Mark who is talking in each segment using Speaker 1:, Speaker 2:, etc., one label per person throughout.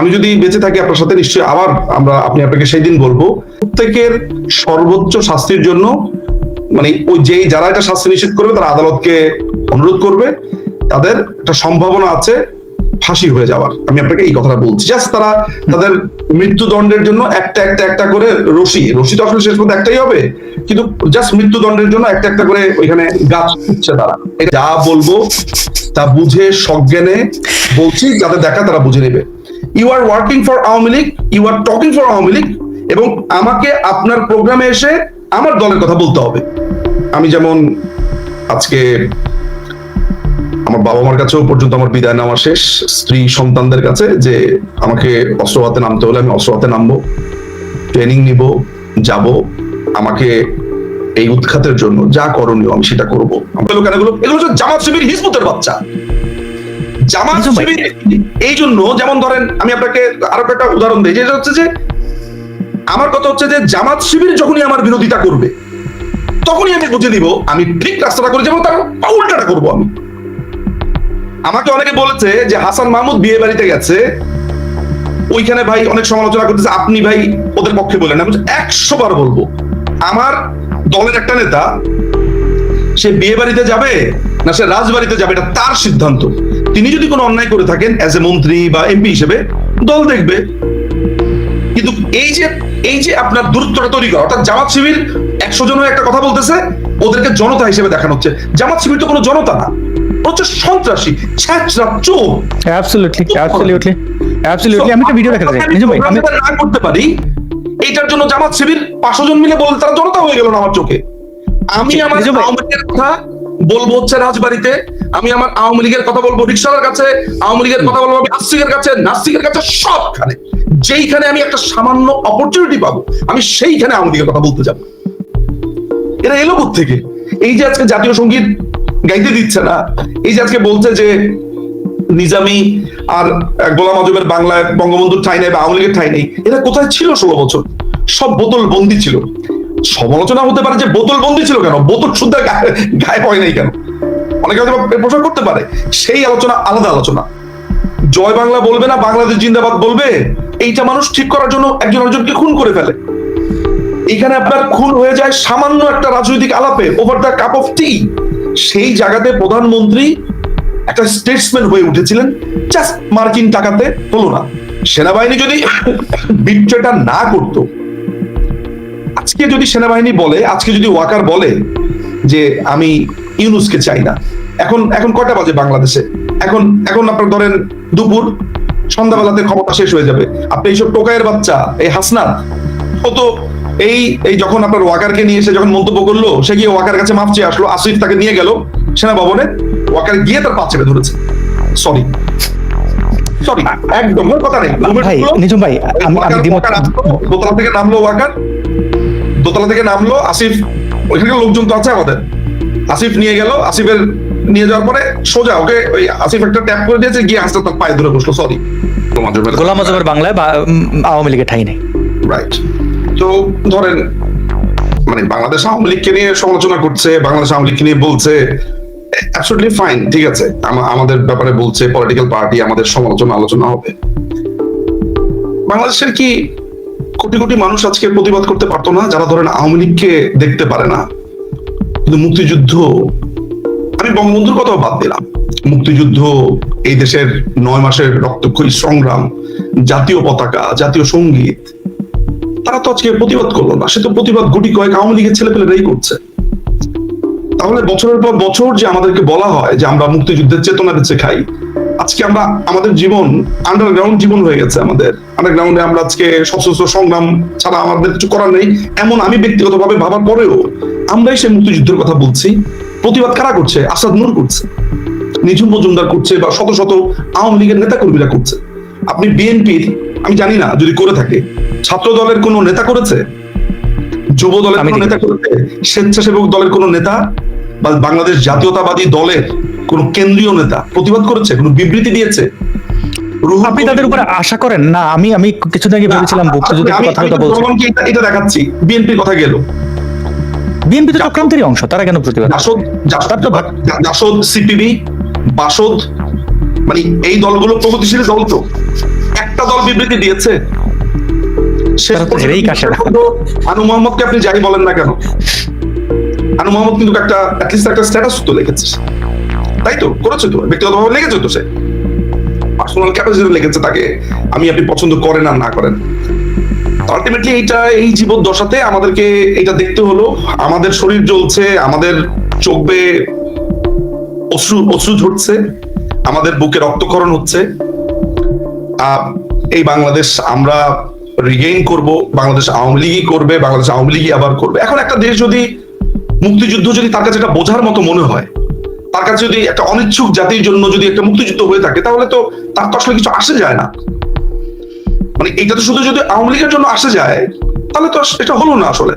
Speaker 1: আমি যদি বেঁচে থাকি আপনার সাথে, নিশ্চয়ই আবার আমরা আপনি আপনাকে সেই দিন বলব, প্রত্যেকের সর্বোচ্চ শাস্তির জন্য মানে ওই যেই যারা এটা শাস্তি নিশ্চিত করবে, তারা আদালতকে অনুরোধ করবে, তাদের একটা সম্ভাবনা আছে ফাঁসি হয়ে যাওয়ার। আমি আপনাকে এই কথাটা বলছি। জাস্ট তারা তাদের মৃত্যুদণ্ডের জন্য একটা একটা একটা করে রশি রশি তো আসলে শেষ পর্যন্ত একটাই হবে, কিন্তু জাস্ট মৃত্যুদণ্ডের জন্য একটা একটা করে ওইখানে গাছ উঠছে তারা। যা বলব তা বুঝে সজ্ঞানে বলছি যাদের দেখা তারা বুঝে নেবে। You are working for Awami League you are talking for Awami League, এবং আমাকে আপনার প্রোগ্রামে এসে আমার দলের কথা বলতে হবে। আমি যেমন আজকে আমার বাবা মার কাছেও পর্যন্ত আমার বিদায় নেওয়া শেষ। স্ত্রী, সন্তানদের কাছে যে আমাকে অস্ত্র হাতে নামতে হলে আমি অস্ত্র হাতে নামবো ট্রেনিং নিব, যাব। আমাকে এই উৎখাতের জন্য যা করণীয় আমি সেটা করব। এগুলো জামাত শিবির হিজবুতের বাচ্চা। জামাত শিবির এই জন্য যেমন ধরেন আমি আপনাকে আরও একটা উদাহরণ দিই যেটা হচ্ছে যে আমার কথা হচ্ছে যে জামাত শিবির যখনই আমার বিরোধিতা করবে তখনই আমি বুঝে দিব আমি ঠিক রাস্তাটা করে যাব তার উল্টাটা করব আমি। আমাকে অনেকে বলেছে যে হাসান মাহমুদ বিয়ে বাড়িতে গেছে ওইখানে ভাই অনেক সমালোচনা করতেছে আপনি ভাই ওদের পক্ষে বলেন আমি একশো বার বলব আমার দলের একটা নেতা সে বিয়ে বাড়িতে যাবে না সে রাজবাড়িতে যাবে এটা তার সিদ্ধান্ত। তিনি যদি কোনো অন্যায় করে থাকেন অ্যাজ এ মন্ত্রী বা এমপি হিসেবে দল দেখবে। কিন্তু এই যে এই যে আপনার দূরত্বটা তৈরি করা অর্থাৎ জামাত শিবির একশো জন একটা কথা বলতেছে ওদেরকে জনতা হিসেবে দেখানো হচ্ছে। জামাত শিবির তো কোনো জনতা না ও সন্ত্রাসী ছ্যাচরা চোর।
Speaker 2: অ্যাবসলিউটলি অ্যাবসলিউটলি অ্যাবসলিউটলি আমি একটা ভিডিও দেখাতে চাই আমি
Speaker 1: প্রোগ্রামটা না করতে পারি এইটার জন্য জামাত শিবির পাঁচশো জন মিলে বলে তারা জনতা হয়ে গেল না আমার চোখে। আমি আমার আওয়ামী লীগের কথা বলব হচ্ছে রাজবাড়িতে। আমি আমার আওয়ামী লীগের কথা বলব রিক্সাওয়ালার কাছে আওয়ামী লীগের কথা বলব আমি আস্তিকের কাছে নাস্তিকের কাছে সবখানে। যেইখানে আমি একটা সামান্য অপরচুনিটি পাবো আমি সেইখানে আওয়ামী লীগের কথা বলতে যাব। এরা এলো থেকে এই যে আজকে জাতীয় সংগীত গাইতে দিচ্ছে না এই যে আজকে বলছে যে নিজামি আর গোলাম আজমের বাংলায় বঙ্গবন্ধুর ঠাই নেই বা আওয়ামী লীগের ঠাই নেই এরা কোথায় ছিল ষোলো বছর? সব বোতল বন্দি ছিল। সমালোচনা হতে পারে যে বোতল বন্দি ছিল কেন? বোতল শুদ্ধ গায়ে পয় নাই কেন? অনেকে হয়তো প্রশ্ন করতে পারে। সেই আলোচনা আলাদা আলোচনা। জয় বাংলা বলবে না, বাংলাদেশ জিন্দাবাদ বলবে? এইটা মানুষ ঠিক করার জন্য একজন একজনকে খুন করে ফেলে। এখানে আপনার খুন হয়ে যায় সামান্য একটা রাজনৈতিক আলাপে over the cup of tea সেই জায়গাতে প্রধানমন্ত্রী একটা স্টেটসম্যান হয়ে উঠেছিলেন জাস্ট মার্কিন টাকাতে হলো না সেনাবাহিনী যদি বিট্রেটা না করত আজকে যদি সেনাবাহিনী বলে আজকে যদি ওয়াকার বলে যে আমি ইউনুসকে চাই না এখন এখন কয়টা বাজে বাংলাদেশে? এখন এখন আপনার ধরেন দুপুর সন্ধ্যাবেলাতে ক্ষমতা শেষ হয়ে যাবে। আপনি এইসব টোকাইয়ের বাচ্চা এই হাসনাত ও তো এই এই যখন আপনার ওয়াকারকে নিয়ে এসে যখন মন্তব্য করল সে গিয়ে ওয়াকার কাছে মাফ চেয়ে আসলো আসিফ তাকে নিয়ে গেল সেনা ভবনে ওয়াকার গিয়ে তার পা চেপে ধরেছে। সরি সরি একদম কথা নেই।
Speaker 2: ভাই নিজু ভাই আমি আমি
Speaker 1: আসলো, দোতলা থেকে নামলো ওয়াকার। দোতলা থেকে নামলো আসিফ ওইখানে লোকজন তো আছে আমাদের। আসিফ নিয়ে গেল আসিফের নিয়ে যাওয়ার পরে সোজা ওকে ওই আসিফ একটা ট্যাপ করে দিয়েছে গিয়ে হাসতে তার পায়ে ধরে বসল সরি
Speaker 2: গোলাম আজমের বাংলায় আওয়ামী লীগের ঠাই নেই।
Speaker 1: রাইট তো ধরেন মানে বাংলাদেশ আওয়ামী লীগকে নিয়ে সমালোচনা করছে বাংলাদেশ আওয়ামী লীগকে নিয়ে বলছে অ্যাবসলিউটলি ফাইন ঠিক আছে। আমাদের ব্যাপারে বলছে পলিটিক্যাল পার্টি আমাদের সমালোচনা আলোচনা হবে। বাংলাদেশের কি কোটি কোটি মানুষ আজকে প্রতিবাদ করতে পারতো না, যারা ধরেন আওয়ামী লীগকে দেখতে পারে না। কিন্তু মুক্তিযুদ্ধ, আমি বঙ্গবন্ধুর কথাও বাদ দিলাম। মুক্তিযুদ্ধ, এই দেশের নয় মাসের রক্তক্ষয়ী সংগ্রাম, জাতীয় পতাকা, জাতীয় সংগীত, তারা তো আজকে প্রতিবাদ করল না। সে তো প্রতিবাদ গুটি কয়েক আওয়ামী লীগের ছেলে পেলেরাই করছে। তাহলে বছরের পর বছর যে আমাদেরকে বলা হয় যে আমরা মুক্তিযুদ্ধের চেতনা বেঁচে খাই আজকে আমরা আমাদের জীবন আন্ডারগ্রাউন্ড জীবন হয়ে গেছে আমাদের। আন্ডারগ্রাউন্ডে আমরা আজকে সশস্ত্র সংগ্রাম ছাড়া আমাদের কিছু করার নেই। এমন আমি ব্যক্তিগতভাবে ভাবার পরেও আমরাই সে মুক্তিযুদ্ধের কথা বলছি। প্রতিবাদ কারা করছে? আসাদ নূর করছে। নিঝুম মজুমদার করছে বা শত শত আওয়ামী লীগের নেতা কর্মীরা করছে। আপনি বিএনপির আমি জানি না যদি করে থাকে ছাত্র দলের কোন নেতা করেছে? যুব দলের নেতা করেছে? স্বেচ্ছাসেবক দলের কোন নেতা? বা বাংলাদেশ জাতীয়তাবাদী দলের কোন কেন্দ্রীয় নেতা প্রতিবাদ করেছে কোন বিবৃতি দিয়েছে?
Speaker 2: আপনি তাদের উপরে আশা করেন? না আমি আমি কিছুদিন আগে ভেবেছিলাম কথা বলছি
Speaker 1: এটা- দেখাচ্ছি। বিএনপির কথা গেল।
Speaker 2: বিএনপি তো চক্রান্তেরই অংশ তারা কেন প্রতিবাদ
Speaker 1: জাসদ জাসদ
Speaker 2: তো
Speaker 1: জাসদ সিপিবি বাসদ মানে এই দলগুলো প্রগতিশীল দল তো। একটা দল বিবৃতি দিয়েছে। আনু মোহাম্মদকে আপনি যাই বলেন না কেন? আনু মোহাম্মদ কিন্তু একটা একটা স্ট্যাটাস তো লিখেছে। তাই তো, করেছে তো, ব্যক্তিগতভাবে লেগেছে তো সে। পার্সোনাল ক্যাপাসিটি লেগেছে তাকে, আমি, আপনি পছন্দ করেন আর না করেন। আলটিমেটলি এইটা, এই জীবন দশাতে আমাদেরকে এটা দেখতে হলো, আমাদের শরীর জ্বলছে, আমাদের চোখ অশ্রু অশ্রু ঝরছে, আমাদের বুকে রক্তক্ষরণ হচ্ছে। এই বাংলাদেশ আমরা রিগেইন করব, বাংলাদেশ আওয়ামী লীগই করবে, বাংলাদেশ আওয়ামী লীগই আবার করবে। এখন একটা দেশ যদি মুক্তিযুদ্ধ যদি তার কাছে এটা বোঝার মতো মনে হয় তার কাছে যদি একটা অনিচ্ছুক জাতির জন্য যদি একটা মুক্তিযুদ্ধ হয়ে থাকে, তাহলে তো তার তো আসলে কিছু আসে যায় না। মানে এটা তো শুধু যদি আওয়ামী লীগের জন্য আসে যায়, তাহলে তো এটা হলো না আসলে।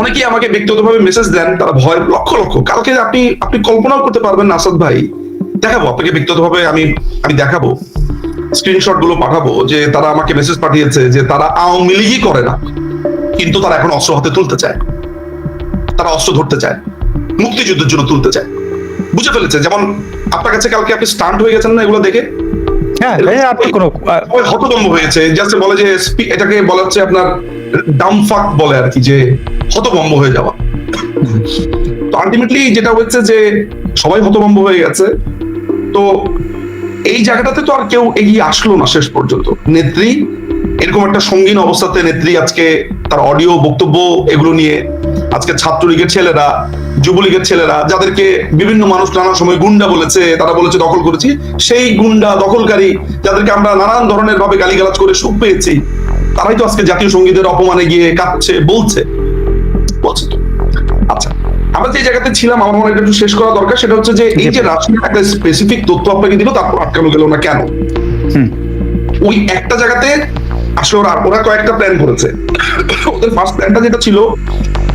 Speaker 1: অনেকেই আমাকে ব্যক্তিগতভাবে মেসেজ দেন, তারা ভয়, লক্ষ লক্ষ। কালকে আপনি আপনি কল্পনাও করতে পারবেন না, আসাদ ভাই। দেখাবো, আপনাকে ব্যক্তিগতভাবে আমি আমি দেখাবো। স্ক্রিনশটগুলো পাঠাবো যে তারা আমাকে মেসেজ পাঠিয়েছে যে তারা আওয়ামী লীগই করে না, কিন্তু তারা এখন অস্ত্র হাতে তুলতে চায়। তারা অস্ত্র ধরতে চায়। মুক্তিযুদ্ধের জন্য তুলতে চায়। বুঝে ফেলেছে যেমন আপনার কাছে কালকে আপনি স্টান্ট হয়ে গেছেন না এগুলো দেখে?
Speaker 2: হ্যাঁ
Speaker 1: সবাই হতভম্ব হয়েছে জাস্ট বলে যে এটাকে বলা হচ্ছে আপনার ডামফাক বলে আর কি যে হতভম্ব হয়ে যাওয়া। তো আলটিমেটলি যেটা হচ্ছে যে সবাই হতভম্ব হয়ে গেছে। তো এই জায়গাটাতে তো আর কেউ এগিয়ে আসলো না শেষ পর্যন্ত। নেত্রী এরকম একটা সঙ্গীন অবস্থাতে নেত্রী আজকে তার অডিও বক্তব্য এগুলো নিয়ে আজকে ছাত্রলীগের ছেলেরা যুবলীগের ছেলেরা যাদেরকে বিভিন্ন মানুষ নানা সময় গুন্ডা বলেছে তারা বলেছে দখল করেছি সেই গুন্ডা দখলকারী যাদেরকে আমরা নানান ধরনের ভাবে গালিগালাজ করে সুখ পেয়েছি তারাই তো আজকে জাতীয় সঙ্গীতের অপমানে গিয়ে কাঁদছে বলছে। বলছে তো। আচ্ছা আমরা যে জায়গাতে ছিলাম আমার মনে হয় একটু শেষ করা দরকার সেটা হচ্ছে যে এই যে রাষ্ট্রের একটা স্পেসিফিক তথ্য আপনাকে দিল তারপর আটকানো গেল না কেন?
Speaker 2: হুম।
Speaker 1: ওই একটা জায়গাতে আসলে ওরা ওরা কয়েকটা প্ল্যান করেছে। ওদের ফার্স্ট প্ল্যানটা যেটা ছিল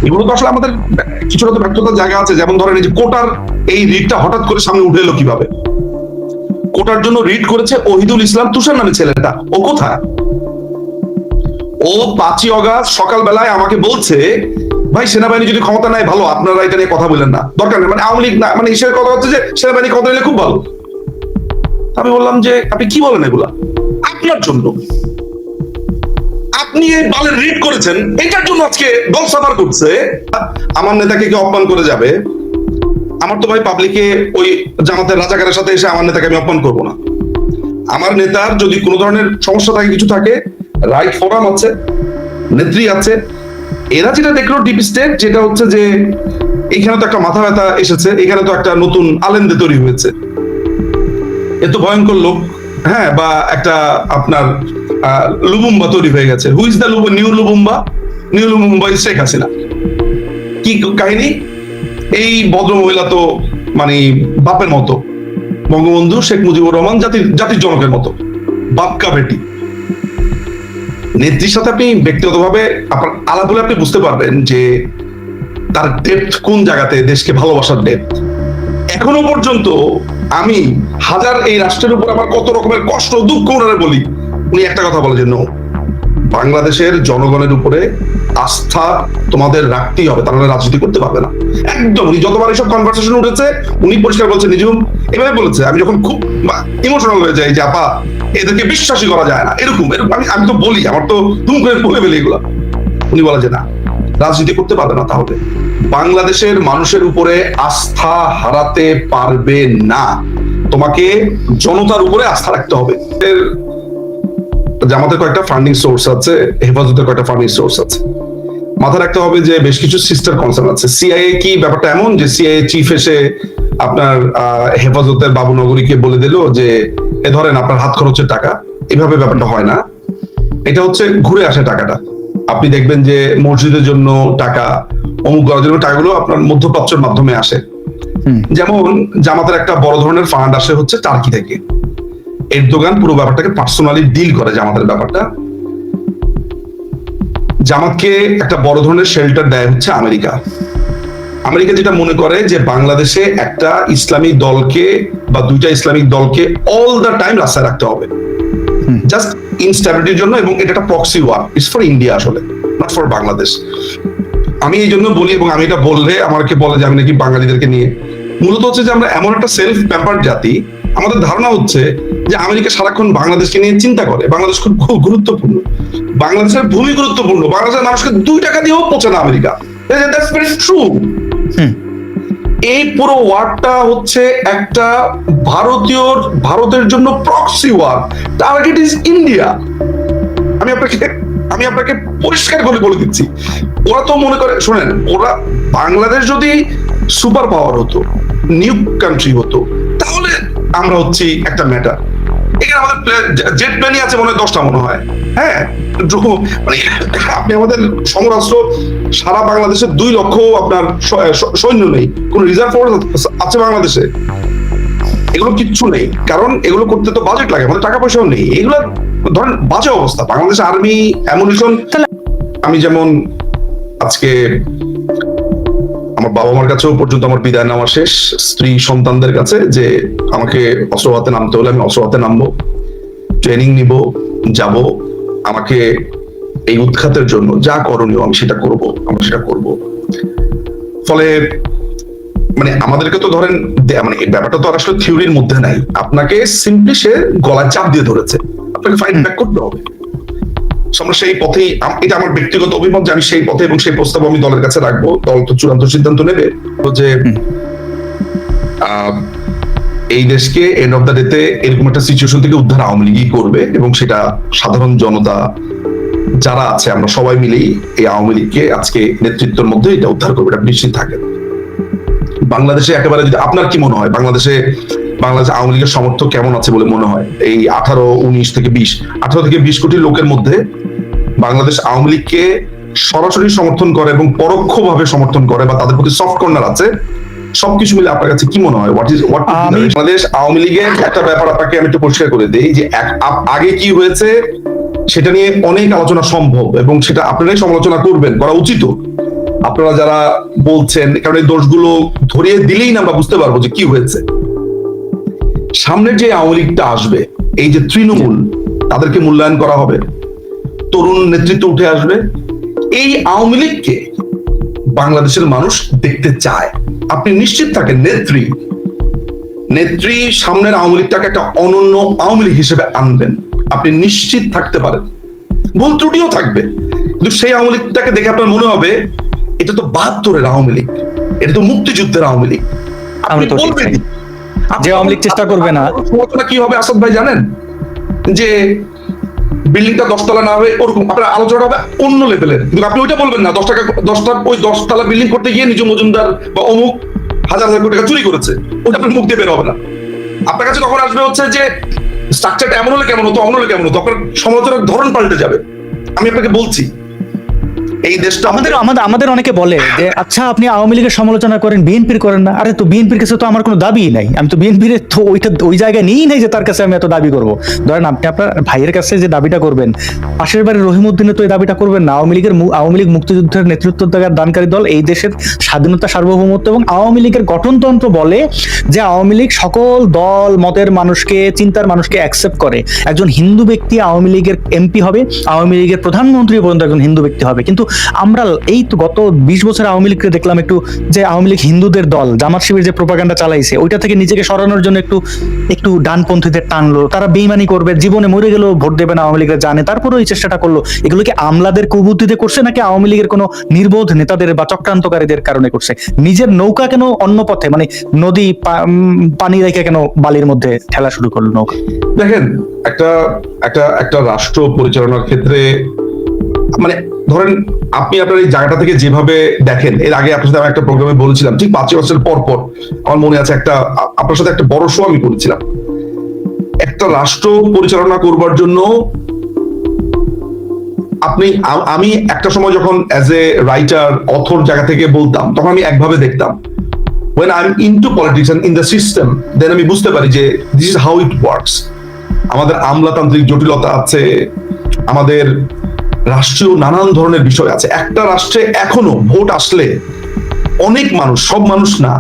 Speaker 1: এগুলো তো আসলে আমাদের কিছুটা তো ব্যর্থতার জায়গা আছে। যেমন ধরেন এই যে কোটার এই রিডটা হঠাৎ করে সামনে উঠে এলো কীভাবে? কোটার জন্য রিড করেছে ওহিদুল ইসলাম তুষার নামে ছেলেটা। ও কোথায়? ও পাঁচই অগাস্ট সকালবেলায় আমাকে বলছে, ভাই, সেনাবাহিনী যদি ক্ষমতা নেয়, ভালো, আপনারা এটা নিয়ে কথা বলেন না। দরকার নেই। মানে আওয়ামী লীগ না মানে হিসেবে কথা হচ্ছে যে, সেনাবাহিনী ক্ষমতা নিলে খুব ভালো। আমি বললাম যে, আপনি কি বলেন এগুলা? আপনার জন্য। আপনি এই বালের রিড করেছেন, এটার জন্য আজকে দল সাফার করছে। আমার নেতাকে কি অপমান করে যাবে? আমার তো ভাই পাবলিকে ওই জামাতের রাজাকারের সাথে এসে আমার নেতাকে আমি অপমান করব না। আমার নেতার যদি কোনো ধরনের সমস্যা থাকে, কিছু থাকে রাইট ফোরাম আছে, নেত্রী আছে, এরা যেটা দেখল ডিপ স্টেট যেটা হচ্ছে যে এখানে তো একটা মাথা ব্যথা এসেছে, এখানে তো একটা নতুন আলেন্দে তৈরি হয়েছে। এত ভয়ঙ্কর লোক। হ্যাঁ বা একটা আপনার লুবুম্বা তৈরি হয়ে গেছে। Who is the Lubu, new Lumumba? New Lumumba is Sheikh Hasina কি কাহিনী? এই ভদ্র মহিলা তো মানে বাপের মতো। বঙ্গবন্ধু শেখ মুজিবুর রহমান জাতির জাতির জনকের মতো। বাপকা বেটি। নেত্রীর সাথে আপনি ব্যক্তিগতভাবে আপনার আলাপ হলে আপনি বুঝতে পারবেন যে তার ডেপথ কোন জায়গাতে দেশকে ভালোবাসার ডেপথ এখনও পর্যন্ত আমি হাজার এই রাষ্ট্রের উপর আমার কত রকমের কষ্ট, দুঃখ ওনারে বলি। উনি একটা কথা বলে যে নো বাংলাদেশের জনগণের উপরে আস্থা তোমাদের রাখতেই হবে তাহলে রাজনীতি করতে পারবে না। একদম, উনি যতবার এইসব কনভারসেশন উঠেছে, উনি পরিষ্কার বলছে নিজুম এভাবে বলেছে, আমি যখন খুব ইমোশনাল হয়ে যাই যে, আপা, এদেরকে বিশ্বাসই করা যায় না। এরকম এরকম, আমি আমি তো বলি, আমার তো তুম করে বলে ফেলি এগুলা। উনি বলে যে, না রাজনীতি করতে পারবে না তাহলে। বাংলাদেশের মানুষের উপরে আস্থা হারাতে পারবে না। তোমাকে জনতার উপরে আস্থা রাখতে হবে। জামাতের কয়েকটা ফান্ডিং সোর্স আছে, হেফাজতের কয়েকটা ফান্ডিং সোর্স আছে। মাথায় রাখতে হবে যে বেশ কিছু সিস্টার কনসার্ন আছে। সিআইএ কি? ব্যাপারটা এমন যে সিআইএ চিফ এসে আপনার হেফাজতের বাবুনগরীকে বলে দিল যে, এ ধরেন আপনার হাত খরচের টাকা। এভাবে ব্যাপারটা হয় না। এটা হচ্ছে ঘুরে আসে টাকাটা। আপনি দেখবেন যে মসজিদের জন্য টাকা অমুক করার জন্য টাকাগুলো আপনার মধ্যপ্রাচ্যের মাধ্যমে আসে। যেমন জামাতের একটা বড় ধরনের ফান্ড আসে হচ্ছে টার্কি থেকে। এর দোকান পুরো ব্যাপারটাকে পার্সোনালি ডিল করে জামাতের ব্যাপারটা। জামাতকে একটা বড় ধরনের শেল্টার দেয় হচ্ছে আমেরিকা। আমেরিকা যেটা মনে করে যে বাংলাদেশে একটা ইসলামিক দলকে বা দুইটা ইসলামিক দলকে অল দ্য টাইম রাস্তায় রাখতে হবে। জাস্ট ইনস্ট্যাবিলিটির জন্য এবং এটা একটা proxy war it's for India আসলে নট ফর বাংলাদেশ আমি এই জন্য বলি এবং আমি এটা বললে আমাকে বলে যে আমি নাকি বাঙালিদেরকে নিয়ে। মূলত হচ্ছে যে আমরা এমন একটা সেলফ প্যাম্পার জাতি আমাদের ধারণা হচ্ছে যে আমেরিকা সারাক্ষণ বাংলাদেশকে নিয়ে চিন্তা করে। বাংলাদেশ খুব খুব গুরুত্বপূর্ণ। বাংলাদেশের ভূমি গুরুত্বপূর্ণ। বাংলাদেশের মানুষকে দুই টাকা দিয়েও পৌঁছে না আমেরিকা। That's very true. এই পুরো ওয়ারটা হচ্ছে একটা ভারতীয়, ভারতের জন্য proxy war target is India আমি আপনাকে আমি আপনাকে পরিষ্কার করে বলে দিচ্ছি। ওরা তো মনে করে, শোনেন, ওরা বাংলাদেশ যদি সুপার পাওয়ার হতো নিউ কান্ট্রি হতো, তাহলে আমরা হচ্ছি একটা ম্যাটার এখানে আমাদের জেট প্লেনই আছে মনে হয় দশটা মনে হয়। হ্যাঁ? মানে আপনি আমাদের সমরাষ্ট্র সারা বাংলাদেশে দুই লক্ষ আপনার সৈন্য নেই। কোন রিজার্ভ ফোর্স আছে বাংলাদেশে? এগুলো কিচ্ছু নেই। কারণ এগুলো করতে তো বাজেট লাগে আমাদের টাকা পয়সাও নেই। এগুলো ধরেন বাজে অবস্থা। বাংলাদেশ আর্মি অ্যামুনিশন আমি যেমন আজকে আমার বাবা মার কাছেও পর্যন্ত আমার বিদায় নেওয়া শেষ। স্ত্রী সন্তানদের কাছে যে আমাকে অস্ত্র নামতে হলে আমি অস্ত্র নামবো ট্রেনিং নিব, যাব, আমাকে এই উৎখাতের জন্য যা করণীয় আমি সেটা করব, আমরা সেটা করব। ফলে মানে আমাদেরকে তো ধরেন মানে ব্যাপারটা তো আসলে থিওরির মধ্যে নাই। আপনাকে সিম্পলি সে গলায় চাপ দিয়ে ধরেছে। আপনাকে ফাইট ব্যাক করতে হবে। আমরা সেই পথেই এটা আমার ব্যক্তিগত অভিমত যে আমি সেই পথে এবং সেই প্রস্তাব আমি দলের কাছে রাখব। দল তো চূড়ান্ত সিদ্ধান্ত নেবে। যে এই দেশকে এন্ড অফ দ্য ডেতে এরকম একটা সিচুয়েশন থেকে উদ্ধার আওয়ামী লীগই করবে এবং সেটা সাধারণ জনতা যারা আছে আমরা সবাই মিলেই এই আওয়ামী লীগকে আজকে নেতৃত্বের মধ্যে এটা উদ্ধার করবে। এটা নিশ্চিত থাকেন বাংলাদেশে একেবারে যদি আপনার কি মনে হয়? বাংলাদেশে বাংলাদেশ আওয়ামী লীগের সমর্থক কেমন আছে বলে মনে হয়? এই আঠারো উনিশ থেকে বিশ। আঠারো থেকে বিশ কোটি লোকের মধ্যে বাংলাদেশ আওয়ামী লীগকে সরাসরি সমর্থন করে এবং পরোক্ষভাবে সমর্থন করে বা তাদের প্রতি সফট কর্নার আছে সবকিছু মিলে আপনার কাছে কি মনে হয়? What is what Bangladesh Awami লীগের একটা ব্যাপার আপনাকে আমি একটু পরিষ্কার করে দেই যে আগে কি হয়েছে সেটা নিয়ে অনেক আলোচনা সম্ভব এবং সেটা আপনারাই সমালোচনা করবেন করা উচিত। আপনারা যারা বলছেন কারণ এই দোষগুলো ধরিয়ে দিলেই না আমরা বুঝতে পারব যে কি হয়েছে। সামনের যে আওয়ামী লীগটা আসবে এই যে তৃণমূল তাদেরকে মূল্যায়ন করা হবে। তরুণ নেতৃত্ব উঠে আসবে। এই আওয়ামী লীগকে বাংলাদেশের মানুষ দেখতে চায়। আপনি নিশ্চিত থাকেন নেত্রী নেত্রী সামনের আওয়ামী লীগটাকে একটা অনন্য আওয়ামী লীগ হিসেবে আনবেন। আপনি নিশ্চিত থাকতে পারেন। ভুল ত্রুটিও থাকবে। কিন্তু সেই আওয়ামী লীগটাকে দেখে আপনার মনে হবে এটা তো বাহাত্তরের আওয়ামী লীগ এটা তো মুক্তিযুদ্ধের আওয়ামী লীগ। আপনি বলবেন।
Speaker 2: যে আওয়ামী লীগ চেষ্টা করবে না।
Speaker 1: কি হবে আসাদ ভাই জানেন? যে বিল্ডিংটা দশতলা না হবে, ওরকম। আপনার আলোচনা হবে অন্য লেভেলের কিন্তু আপনি ওইটা বলবেন না। দশ টাকা দশটা, ওই দশতলা বিল্ডিং করতে গিয়ে নিজ মজুমদার বা অমুক হাজার হাজার কোটি টাকা চুরি করেছে। ওটা আপনার মুখ দিয়ে বের হবে না। আপনার কাছে তখন আসবে হচ্ছে যে স্ট্রাকচারটা এমন হলে কেমন হতো অমন হলে কেমন হতো? আপনার সমালোচনার ধরন পাল্টে যাবে। আমি আপনাকে বলছি এই দেশটা
Speaker 2: আমাদের আমাদের আমাদের অনেকে বলে যে আচ্ছা আপনি আওয়ামী লীগের সমালোচনা করেন করেন না। আরে, তো বিএনপির কাছে তো আমার কোনো দাবি নাই। আমি তো বিএনপির তো ওইটা, ওই জায়গায় নিয়েই নাই যে তার কাছে আমি এত দাবি করব। ধরেন আপনি আপনার ভাইয়ের কাছে যে দাবিটা করবেন, পাশের তো এই দাবিটা করবেন না। আওয়ামী লীগের আওয়ামী লীগ মুক্তিযুদ্ধের নেতৃত্ব দানকারী দল এই দেশের স্বাধীনতা, সার্বভৌমত্ব এবং আওয়ামী লীগের গঠনতন্ত্র বলে যে, আওয়ামী লীগ সকল দল, মতের মানুষকে, চিন্তার মানুষকে অ্যাকসেপ্ট করে। একজন হিন্দু ব্যক্তি আওয়ামী লীগের এমপি হবে, আওয়ামী লীগের প্রধানমন্ত্রী পর্যন্ত একজন হিন্দু ব্যক্তি হবে। কিন্তু আমরা এই তো গত বিশ বছর আওয়ামী লীগকে দেখলাম একটু যে আওয়ামী লীগ হিন্দুদের দল, জামাত শিবির যে প্রোপাগান্ডা চালাইছে, ওইটা থেকে নিজেকে সরানোর জন্য একটু একটু ডানপন্থীদের টানলো তারা বেইমানি করবে, জীবনে মরে গেলেও ভোট দেবে না আওয়ামী লীগের জানে। তারপরেও এই চেষ্টাটা করল। এগুলো কি আমলাদের কুবুদ্ধিতে করছে নাকি আওয়ামী লীগের কোনো নির্বোধ নেতাদের বা চক্রান্তকারীদের কারণে করছে? নিজের নৌকা কেন অন্য পথে মানে নদী পানি রেখে কেন বালির মধ্যে ঠেলা শুরু করল নৌকা?
Speaker 1: দেখেন, একটা একটা একটা রাষ্ট্র পরিচালনার ক্ষেত্রে মানে ধরেন আপনি আপনার এই জায়গাটা থেকে যেভাবে দেখেন এর আগে আপনার সাথে আমি একটা প্রোগ্রামে বলেছিলাম ঠিক পাঁচ বছর পর পর আমার মনে আছে একটা আপনার সাথে একটা বড় শো আমি করেছিলাম একটা রাষ্ট্র পরিচালনা করবার জন্য আপনি আমি একটা সময় যখন অ্যাজ এ রাইটার অথর জায়গা থেকে বলতাম তখন আমি একভাবে দেখতাম when I'm into politics and in the system, then আমি বুঝতে পারি যে this is how it works. আমাদের আমলাতান্ত্রিক জটিলতা আছে আমাদের রাষ্ট্রীয় নানান ধরনের বিষয় আছে। একটা রাষ্ট্রে এখনও ভোট আসলে অনেক মানুষ সব মানুষ না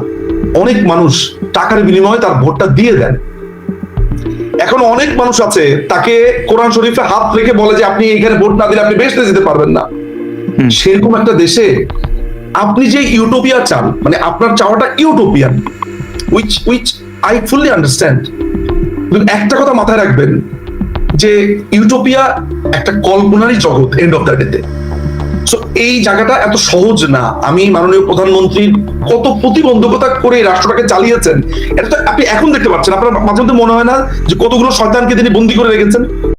Speaker 1: অনেক মানুষ টাকার বিনিময়ে তার ভোটটা দিয়ে দেন। এখন অনেক মানুষ আছে তাকে কোরআন শরীফে হাত রেখে বলে যে আপনি এখানে ভোট না দিলে আপনি বেসতে যেতে পারবেন না। সেরকম একটা দেশে আপনি যে ইউটোপিয়া চান মানে আপনার চাওয়াটা utopian which which I fully understand একটা কথা মাথায় রাখবেন যে ইউটোপিয়া একটা কল্পনারই জগৎ এন্ড অফ দ্য ডেতে সো এই জায়গাটা এত সহজ না। আমি মাননীয় প্রধানমন্ত্রীর কত প্রতিবন্ধকতা করে রাষ্ট্রটাকে চালিয়েছেন। এটা তো আপনি এখন দেখতে পাচ্ছেন। আপনার মাঝে মধ্যে মনে হয় না যে কতগুলো শয়তানকে তিনি বন্দি করে রেখেছেন?